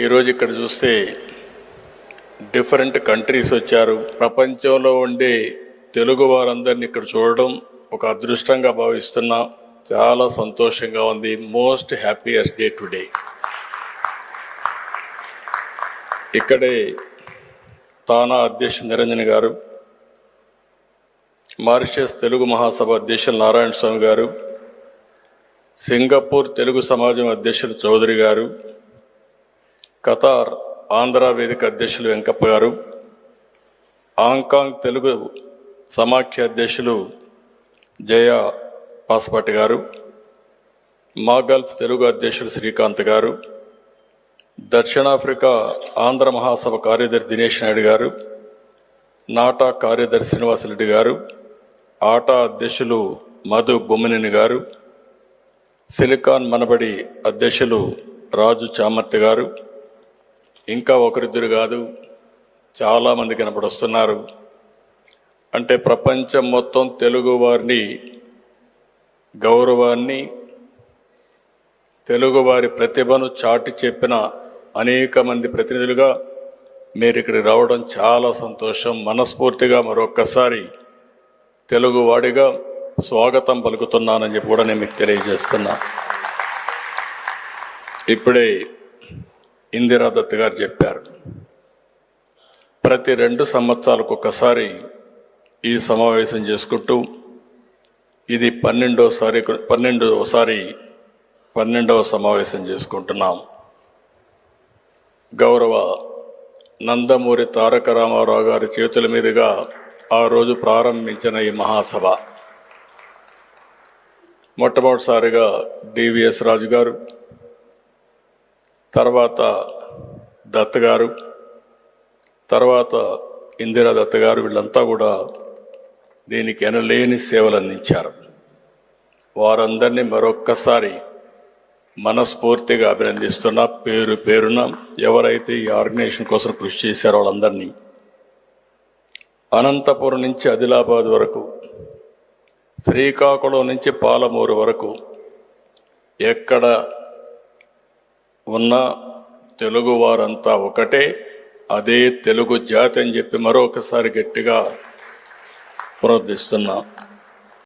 ఈరోజు ఇక్కడ చూస్తే డిఫరెంట్ కంట్రీస్ వచ్చారు. ప్రపంచంలో ఉండే తెలుగు వారందరినీ ఇక్కడ చూడడం ఒక అదృష్టంగా భావిస్తున్నా. చాలా సంతోషంగా ఉంది. మోస్ట్ హ్యాపీయెస్ట్ డే టుడే ఇక్కడే తానా అధ్యక్షుడు నిరంజన్ గారు మారిషస్ తెలుగు మహాసభ అధ్యక్షులు నారాయణ స్వామి గారు సింగపూర్ తెలుగు సమాజం అధ్యక్షులు చౌదరి గారు ఖతార్ ఆంధ్ర వేదిక అధ్యక్షులు వెంకప్ప గారు హాంకాంగ్ తెలుగు సమాఖ్య అధ్యక్షులు జయ పాస్పాటి గారు మాగల్ఫ్ తెలుగు అధ్యక్షులు శ్రీకాంత్ గారు దక్షిణాఫ్రికా ఆంధ్ర మహాసభ కార్యదర్శి దినేష్ నాయుడు గారు నాటా కార్యదర్శి శ్రీనివాసరెడ్డి గారు ఆటా అధ్యక్షులు మధు బొమ్మినేని గారు సిలికాన్ మనబడి అధ్యక్షులు రాజు చామర్తి గారు ఇంకా ఒకరిద్దరు కాదు చాలామంది కనపడొస్తున్నారు. అంటే ప్రపంచం మొత్తం తెలుగు వారిని గౌరవాన్ని తెలుగువారి ప్రతిభను చాటి చెప్పిన అనేక మంది ప్రతినిధులుగా మీరు ఇక్కడికి రావడం చాలా సంతోషం. మనస్ఫూర్తిగా మరొక్కసారి తెలుగువాడిగా స్వాగతం పలుకుతున్నానని చెప్పి కూడా నేను మీకు తెలియజేస్తున్నా. ఇప్పుడే ఇందిరా దత్ గారు చెప్పారు. ప్రతి రెండు సంవత్సరాలకు ఒకసారి ఈ సమావేశం చేసుకుంటూ ఇది పన్నెండోసారి పన్నెండోసారి పన్నెండవ సమావేశం చేసుకుంటున్నాం. గౌరవ నందమూరి తారక రామారావు గారి చేతుల మీదుగా ఆ రోజు ప్రారంభించిన ఈ మహాసభ. మొట్టమొదటిసారిగా డివిఎస్ రాజు గారు తర్వాత దత్త గారు తర్వాత ఇందిరా దత్త గారు వీళ్ళంతా కూడా దీనికి ఎనలేని సేవలు అందించారు. వారందరినీ మరొక్కసారి మనస్ఫూర్తిగా అభినందిస్తున్న. పేరు పేరున ఎవరైతే ఈ ఆర్గనైజేషన్ కోసం కృషి చేశారో వాళ్ళందరినీ అనంతపురం నుంచి ఆదిలాబాద్ వరకు శ్రీకాకుళం నుంచి పాలమూరు వరకు ఎక్కడ ఉన్న తెలుగు వారంతా ఒకటే అదే తెలుగు జాతి అని చెప్పి మరొకసారి గట్టిగా పునరుద్ధిస్తున్నా